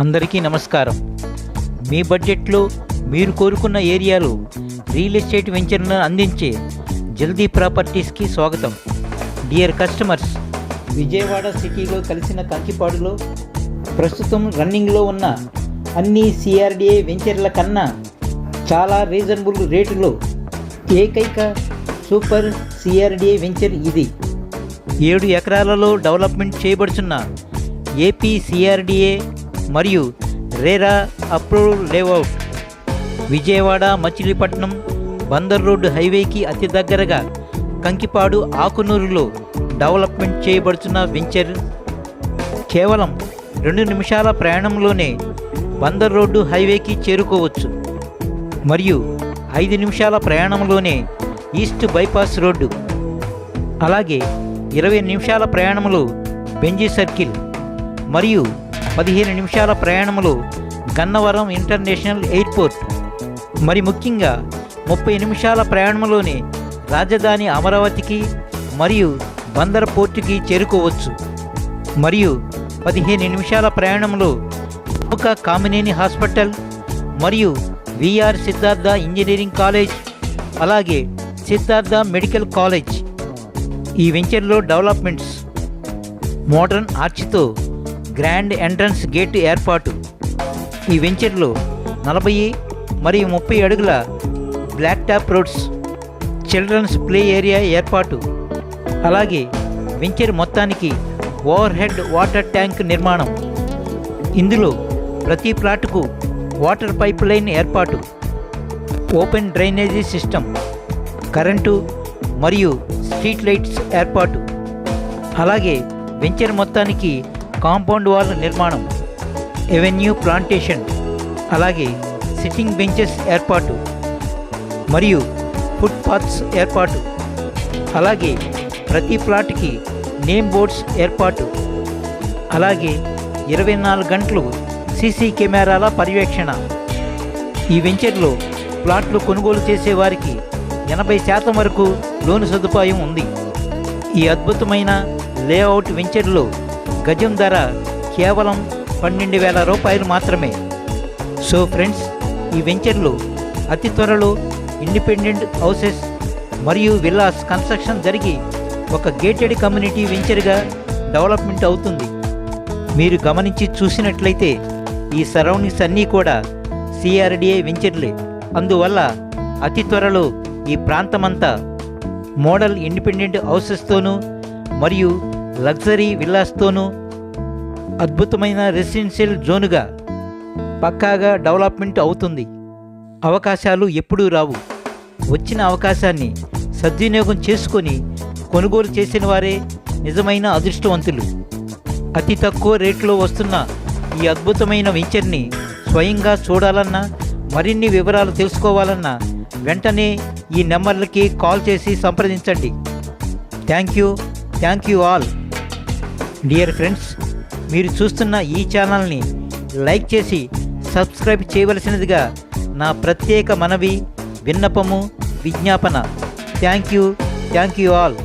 అందరికీ నమస్కారం. మీ బడ్జెట్లో మీరు కోరుకున్న ఏరియాలో రియల్ ఎస్టేట్ వెంచర్ను అందించే జల్దీ ప్రాపర్టీస్కి స్వాగతం. డియర్ కస్టమర్స్ విజయవాడ సిటీలో కలిసిన కంకిపాడులో ప్రస్తుతం రన్నింగ్లో ఉన్న అన్ని సిఆర్డిఏ వెంచర్ల కన్నా చాలా రీజనబుల్ రేటులో ఏకైక సూపర్ సిఆర్డిఏ వెంచర్ ఇది. ఏడు ఎకరాలలో డెవలప్మెంట్ చేయబడుతున్న ఏపీ సిఆర్డిఏ మరియు RERA approve layout. Vijayawada Machilipatnam Bandar road హైవేకి అతి దగ్గరగా కంకిపాడు ఆకునూరులో డెవలప్మెంట్ చేయబడుతున్న వెంచర్. కేవలం రెండు నిమిషాల ప్రయాణంలోనే బందర్ రోడ్డు హైవేకి చేరుకోవచ్చు. మరియు ఐదు నిమిషాల ప్రయాణంలోనే ఈస్ట్ బైపాస్ రోడ్డు. అలాగే ఇరవై నిమిషాల ప్రయాణంలో బెంజీ సర్కిల్. మరియు పదిహేను నిమిషాల ప్రయాణములు గన్నవరం ఇంటర్నేషనల్ ఎయిర్పోర్ట్. మరి ముఖ్యంగా ముప్పై నిమిషాల ప్రయాణంలోనే రాజధాని అమరావతికి మరియు బందర్ పోర్టుకి చేరుకోవచ్చు. మరియు పదిహేను నిమిషాల ప్రయాణంలో ప్రముఖ కామినేని హాస్పిటల్ మరియు విఆర్ సిద్ధార్థ ఇంజనీరింగ్ కాలేజ్ అలాగే సిద్ధార్థ మెడికల్ కాలేజ్ ఈ వెంచర్లో డెవలప్మెంట్స్ మోడర్న్ ఆర్చ్తో గ్రాండ్ ఎంట్రన్స్ గేట్ ఏర్పాటు. ఈ వెంచర్లో నలభై మరియు ముప్పై అడుగుల black top roads children's play area ఏర్పాటు. అలాగే వెంచర్ మొత్తానికి ఓవర్ హెడ్ వాటర్ ట్యాంక్ నిర్మాణం. ఇందులో ప్రతి ప్లాట్కు వాటర్ పైప్ లైన్ ఏర్పాటు. ఓపెన్ డ్రైనేజీ సిస్టమ్ కరెంటు మరియు స్ట్రీట్ లైట్స్ ఏర్పాటు. అలాగే వెంచర్ మొత్తానికి కాంపౌండ్ వాల్ నిర్మాణం ఎవెన్యూ ప్లాంటేషన్ అలాగే సిట్టింగ్ బెంచెస్ ఏర్పాటు మరియు ఫుట్పాత్స్ ఏర్పాటు అలాగే ప్రతి ప్లాట్కి నేమ్ బోర్డ్స్ ఏర్పాటు అలాగే ఇరవై నాలుగు గంటలు సీసీ కెమెరాల పర్యవేక్షణ. ఈ వెంచర్లో ప్లాట్లు కొనుగోలు చేసే వారికి ఎనభై శాతం వరకు లోను సదుపాయం ఉంది. ఈ అద్భుతమైన లేఅవుట్ వెంచర్లో గజం ధర కేవలం పన్నెండు వేల రూపాయలు మాత్రమే. సో ఫ్రెండ్స్ ఈ వెంచర్లు అతి త్వరలో ఇండిపెండెంట్ హౌసెస్ మరియు విల్లాస్ కన్స్ట్రక్షన్ జరిగి ఒక గేటెడ్ కమ్యూనిటీ వెంచర్గా డెవలప్మెంట్ అవుతుంది. మీరు గమనించి చూసినట్లయితే ఈ సరౌండింగ్స్ అన్నీ కూడా సిఆర్డిఏ వెంచర్లే. అందువల్ల అతి త్వరలో ఈ ప్రాంతమంతా మోడల్ ఇండిపెండెంట్ హౌసెస్తోనూ మరియు లగ్జరీ విల్లాస్తోనూ అద్భుతమైన రెసిడెన్షియల్ జోనుగా పక్కాగా డెవలప్మెంట్ అవుతుంది. అవకాశాలు ఎప్పుడూ రావు. వచ్చిన అవకాశాన్ని సద్వినియోగం చేసుకొని కొనుగోలు చేసిన వారే నిజమైన అదృష్టవంతులు. అతి తక్కువ రేట్లో వస్తున్న ఈ అద్భుతమైన వెంచర్ని స్వయంగా చూడాలన్నా మరిన్ని వివరాలు తెలుసుకోవాలన్నా వెంటనే ఈ నెంబర్లకి కాల్ చేసి సంప్రదించండి. Thank you. Thank you all. Dear friends మీరు చూస్తున్న ఈ ఛానల్ని లైక్ చేసి సబ్స్క్రైబ్ చేయవలసినదిగా నా ప్రత్యేక మనవి విన్నపము విజ్ఞాపన. Thank you thank you all